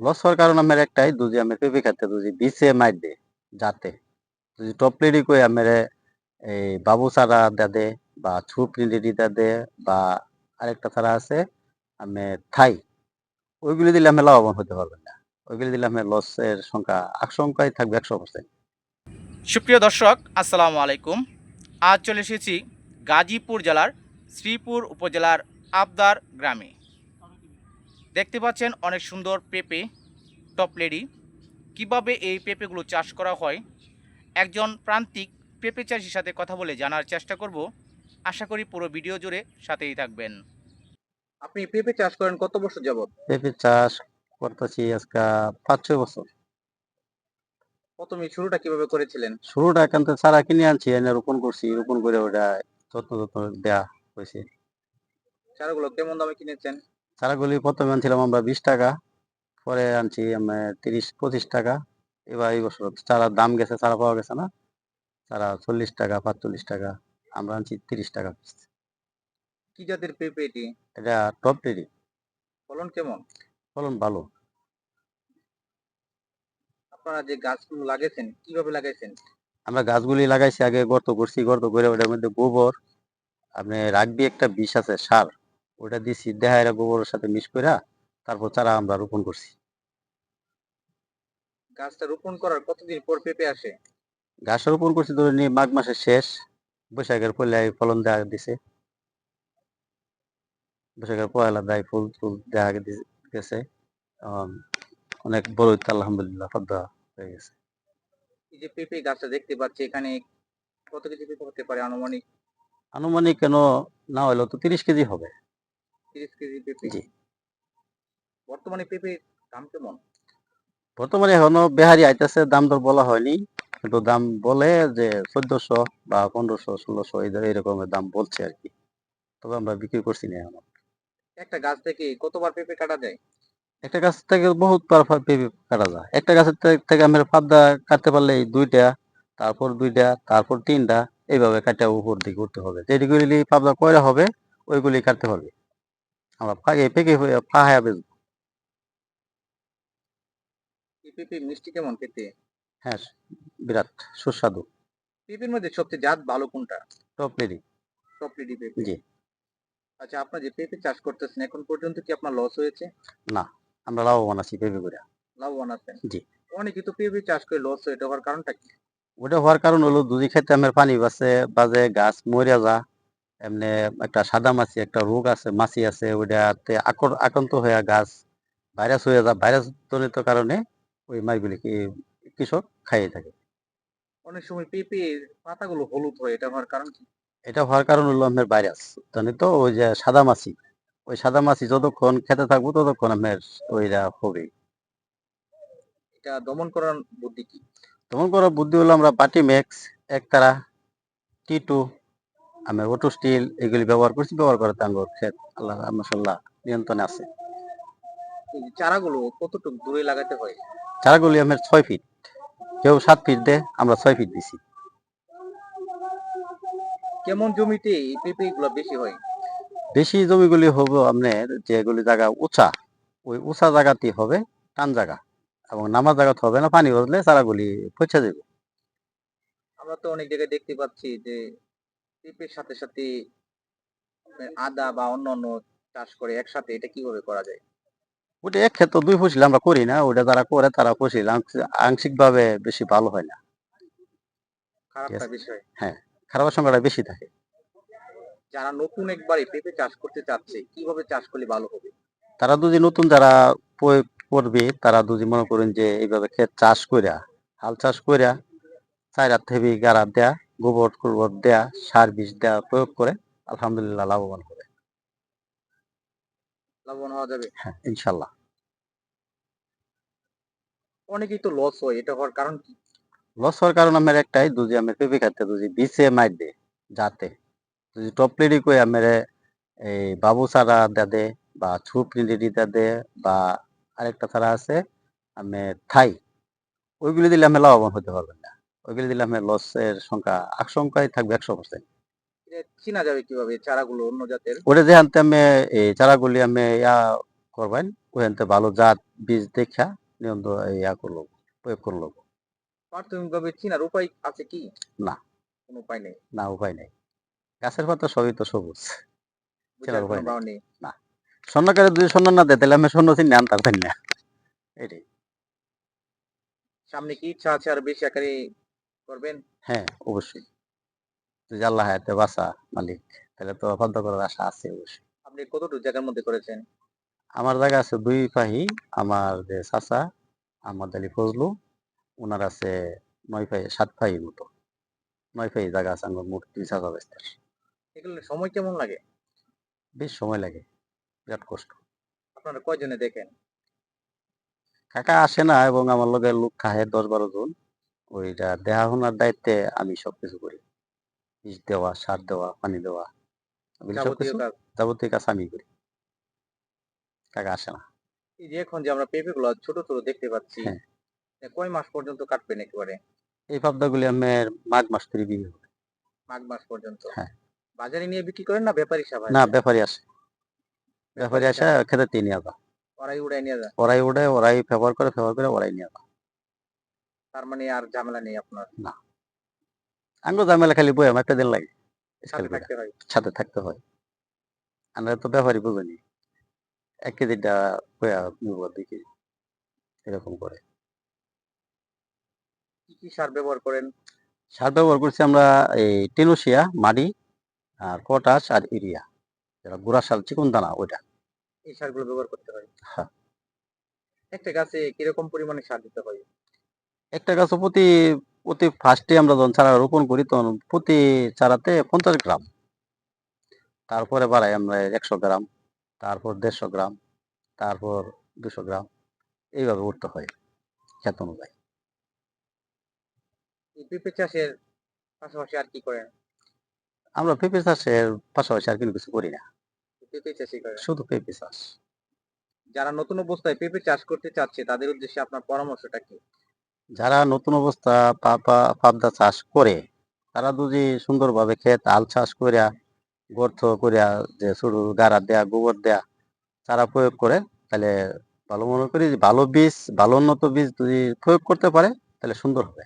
Loss হওয়ার কারণ আমার একটাই দুজি আমি পেঁপে খাতে দুজি বিছে মাইর দে, যাতে। যদি টপ লেডি কই আমার এই বাবু সারা দাদে বা ছুপ রেডি দাদে বা আরেকটা ছাড়া আছে, আমি থাই। ওইগুলি দিলে আমি লাভবান হতে পারবেন না। ওইগুলি দিলে আমি লসের সংখ্যা আশঙ্কায় থাকবে একশো পার্সেন্ট সুপ্রিয় দর্শক, আসসালামু আলাইকুম। আজ চলে এসেছি গাজীপুর জেলার শ্রীপুর উপজেলার আবদার গ্রামে। দেখতে পাচ্ছেন অনেক সুন্দর পেঁপে টপলেডি কীভাবে এই পেঁপেগুলো চাষ করা হয়? একজন প্রান্তিক পেঁপে চাষির সাথে কথা বলে জানার চেষ্টা করব। আশা করি পুরো ভিডিও জুড়ে সাথেই থাকবেন। আপনি পেঁপে চাষ করেন কত বছর যাবত পেঁপে চাষ করতেছি আজকে পাঁচ ছয় বছর। প্রথমে শুরুটা কীভাবে করেছিলেন? শুরুটা এখান থেকে চারা কিনে আনছি এনে রোপণ করছি রোপণ করে ওটা যত্ন যত্ন দেয়া হয়েছে। চারাগুলো কেমন দামে কিনেছেন? চারাগুলি প্রথমে আনছিলাম আমরা বিশ টাকা পরে আনছি আমরা তিরিশ পঁচিশ টাকা। এবার এই বছর চারার দাম গেছে চারা পাওয়া গেছে না। চারা চল্লিশ টাকা পাঁচচল্লিশ টাকা আমরা আনছি তিরিশ টাকা। কি জাতের পেঁপে এটি? এটা টপ রেডি ফলন কেমন? ফলন ভালো। আপনারা যে গাছগুলো লাগাইছেন কীভাবে লাগাইছেন? আমরা গাছগুলি লাগাইছি আগে গর্ত করছি গর্ত করে ওটার মধ্যে গোবর আপনি রাখবি একটা বিষ আছে সার। ওটা দিছি দেহাইরা গোবরের সাথে মিশ করে তারপর চারা আমরা রোপণ করছি। গাছটা রোপণ করার কতদিন পর পেঁপে আসে? গাছ রোপণ করছি ধরে নিয়ে মাঘ মাসের শেষ বৈশাখের পয়লা ফলন দেওয়া দিছে। বৈশাখের পয়লা দেয় ফুল ফুল দেওয়া গেছে অনেক বড় আলহামদুলিল্লাহ পদ্মা হয়ে গেছে। এই যে পেঁপে গাছটা দেখতে পাচ্ছি এখানে কত কেজি পেঁপে হতে পারে আনুমানিক? আনুমানিক কেন না হলেও তো তিরিশ কেজি হবে। তিরিশ কেজি পেঁপে। জি। বর্তমানে পেঁপের দাম কেমন? বর্তমানে এখনও বেহারি আইতেছে দাম দর বলা হয়নি। কিন্তু দাম বলে যে চোদ্দশো বা পনেরোশো ষোলোশো এই এরকমের দাম বলছে আর কি। তবে আমরা বিক্রি করছি না এখন। একটা গাছ থেকে কতবার পেঁপে কাটা যায়? একটা গাছ থেকে বহুত বার পেঁপে কাটা যায়। একটা গাছের থেকে- আমরা পাবদা কাটতে পারলে দুইটা তারপর দুইটা তারপর তিনটা এইভাবে কাটা উপর দিকে উঠতে হবে। যেগুলি পাবদা কয়রা হবে ওইগুলি কাটতে হবে। আমরা ফাঁকে পেকে হয়ে বেচবো। পেঁপে মিষ্টি কেমন খেতে হ্যাঁ বিরাট সুস্বাদু। পেঁপের মধ্যে সবচেয়ে জাত ভালো কোনটা? টপ রেডি টপলিডি পেঁপে। জি। আচ্ছা আপনার যে পেঁপে চাষ করতেছেন এখন পর্যন্ত কি আপনার লস হয়েছে? না আমরা লাভবান আছি পেঁপে করে। লাভবান আছেন? জি। অনেকে তো পেঁপে চাষ করে লস হয়ে এটা হওয়ার কারণটা কি? ওটা হওয়ার কারণ হলো দুধি খেতে আমার পানি বাসে বাজে গাছ মরিয়া যা এমনি একটা সাদা মাছি একটা রোগ আছে মাছি আছে ওইটাতে আকর আক্রান্ত হয়ে গাছ ভাইরাস হয়ে যা ভাইরাস জনিত কারণে ওই মাছগুলি কি- কৃষক খাইয়ে থাকে। অনেক সময় পেঁপের পাতাগুলো হলুদ হয় এটা হওয়ার কারণ কি? এটা হওয়ার কারণ হলো আপনার ভাইরাস জনিত ওই যে সাদা মাছি। ওই সাদা মাছি যতক্ষণ খেতে থাকব ততক্ষণ আপনার ওইটা হবে। এটা দমন করার বুদ্ধি কি? তেমন করে বুদ্ধি হলো আমরা বাটি ম্যাক্স একতারা টি টু আমি ওটো স্টিল এগুলি ব্যবহার করছি ব্যবহার করে আঙ্গুর ক্ষেত আল্লাহ মাসাল্লাহ নিয়ন্ত্রণে আছে। চারাগুলো কতটুকু দূরে লাগাতে হয়? চারাগুলি আমার ছয় ফিট কেউ সাত ফিট দেয় আমরা ছয় ফিট দিছি। কেমন জমিতে পেঁপে গুলো বেশি হয়? বেশি জমিগুলি হবে আপনার যেগুলি জায়গা উঁচা ওই উঁচা জায়গাতেই হবে টান জায়গা এবং নামা জায়গাতে হবে না পানি হলে চারাগুলি পচে যাবে। আমরা তো অনেক জায়গায় দেখতে পাচ্ছি যে পেঁপের সাথে সাথে আদা বা অন্যান্য চাষ করে একসাথে এটা কীভাবে করা যায়? ওটা এক ক্ষেত্রে দুই ফসল আমরা করি না ওটা যারা করে তারা ফসল আংশিক ভাবে বেশি ভালো হয় না। বিষয়। খারাপের সংখ্যাটা বেশি থাকে। যারা নতুন একবারে পেঁপে চাষ করতে চাচ্ছে কীভাবে চাষ করলে ভালো হবে? তারা যদি নতুন যারা করবে তারা যদি মনে করেন যে এইভাবে ক্ষেত চাষ কইরা হাল চাষ কইরা হাত থেকে গাড়া দেয়া গোবর গোবর দেয়া সার বিষ দেয়া প্রয়োগ করে আলহামদুলিল্লাহ লাভবান হবে। লাভবান হওয়া যাবে। হ্যাঁ ইনশাল্লাহ অনেকেই তো লস হয় এটা হওয়ার কারণ কি? লস হওয়ার কারণ আমার একটাই দুজি আমি পেঁপে খাইতে দুজি বিছে মাইর দে যাতে। যদি টপ লেডি কই আমার এই বাবু সারা দাদে বা ছুপ রেডি দাদে বা আরেকটা ছাড়া আছে আমি থাই। ওইগুলি দিলে আমি লাভবান হতে পারবেন না। ওইগুলি দিলে আমি লসের সংখ্যা আশঙ্কায় থাকবে একশো পার্সেন্ট চেনা যাবে কীভাবে চারাগুলো অন্য জাতের? ওটা আমি এই চারাগুলি আমি ইয়া করবেন ভালো জাত বীজ দেখা ইয়া করল প্রয়োগ করল। প্রাথমিকভাবে চিনার উপায় আছে কি? না। কোনো উপায় নেই? না উপায় নেই। গাছের পাতা সবই তো সবুজ। বুঝার উপায় নেই। নেই? স্বর্ণকারে যদি স্বর্ণ না দেয় তাহলে আমি স্বর্ণ চিনি আনতাম না। এটাই। সামনে কি ইচ্ছা আছে আর বেশি আকারে করবেন? হ্যাঁ অবশ্যই। যদি আল্লাহ হায়াতে বাঁচা মালিক তাহলে তো বন্ধ করার আশা আছে অবশ্যই। আপনি কতটুকু জায়গার মধ্যে করেছেন? আমার জায়গা আছে দুই পাহি আমার যে চাচা আমার আলী ফজলু ওনার আছে নয় পাহি সাত পাহি মতো। নয় পাহি জায়গা আছে আমার মোট দুই চাচা বেস্তার এগুলো সময় কেমন লাগে? বেশ সময় লাগে বিরাট কষ্ট। আপনারা কয়জনে দেখেন? কাকা আসে না এবং আমার লগে লোক খাহে দশ বারো জন। ওইটা দেখাশোনার দায়িত্বে আমি সবকিছু করি। বীজ দেওয়া সার দেওয়া পানি দেওয়া যাবতীয় কাজ। আমি করি। কাকা আসে না। এই যে এখন যে আমরা পেঁপে গুলো ছোট ছোট দেখতে পাচ্ছি হ্যাঁ। কয় মাস পর্যন্ত কাটবেন একেবারে? এই পাবদাগুলি আমার মাঘ মাস থেকে বিক্রি হবে মাঘ মাস পর্যন্ত? হ্যাঁ। বাজারে নিয়ে বিক্রি করেন না ব্যাপারী সাহেব না ব্যাপারী আসে। ব্যাপারী আসে খেতে নিয়ে যায় ওরাই উড়াই নিয়ে যায়। ওরাই উঠে ওরাই ব্যবহার করে ব্যবহার করে ওরাই নিয়ে যায়। তার মানে আর ঝামেলা নেই আপনার? আঙ্গো ঝামেলা খালি বয়ে একটা দিন লাগে। সাথে থাকতে হয়। আমরা তো ব্যাপারই বুঝিনি এক কেজিটা নিব দুই কেজি। এরকম করে। কি কি সার ব্যবহার করেন? সার ব্যবহার করছি আমরা এই টেনোসিয়া মাটি আর পটাশ আর ইউরিয়া। যেটা গুড়া সার চিকন দানা ওইটা। এই সারগুলো ব্যবহার করতে হয়? হ্যাঁ। একটা গাছে কীরকম পরিমাণে সার দিতে হয়? একটা গাছ প্রতি প্রতি ফার্স্টে আমরা যখন চারা রোপণ করি তখন প্রতি চারাতে পঞ্চাশ গ্রাম। তারপরে বাড়াই আমরা একশো গ্রাম তারপর দেড়শো গ্রাম তারপর দুশো গ্রাম। এইভাবে উঠতে হয় ক্ষেত অনুযায়ী। এই পেঁপে চাষের পাশাপাশি আর কি করেন? আমরা পেঁপে চাষের পাশাপাশি আর কিছু করি না। পেঁপে চাষই করেন? শুধু পেঁপে চাষ। যারা নতুন অবস্থায় পেঁপে চাষ করতে চাচ্ছে তাদের উদ্দেশ্যে আপনার পরামর্শটা কি? যারা নতুন অবস্থা পাবদা চাষ করে, তারা যদি সুন্দরভাবে ক্ষেত, আল চাষ করিয়া গর্ত করিয়া যে শুরু গাড়া দেয়া, গোবর দেয়া, তারা প্রয়োগ করে, তাহলে ভালো মনে করি ভালো বীজ, ভালো উন্নত বীজ যদি প্রয়োগ করতে পারে, তাহলে সুন্দর হবে।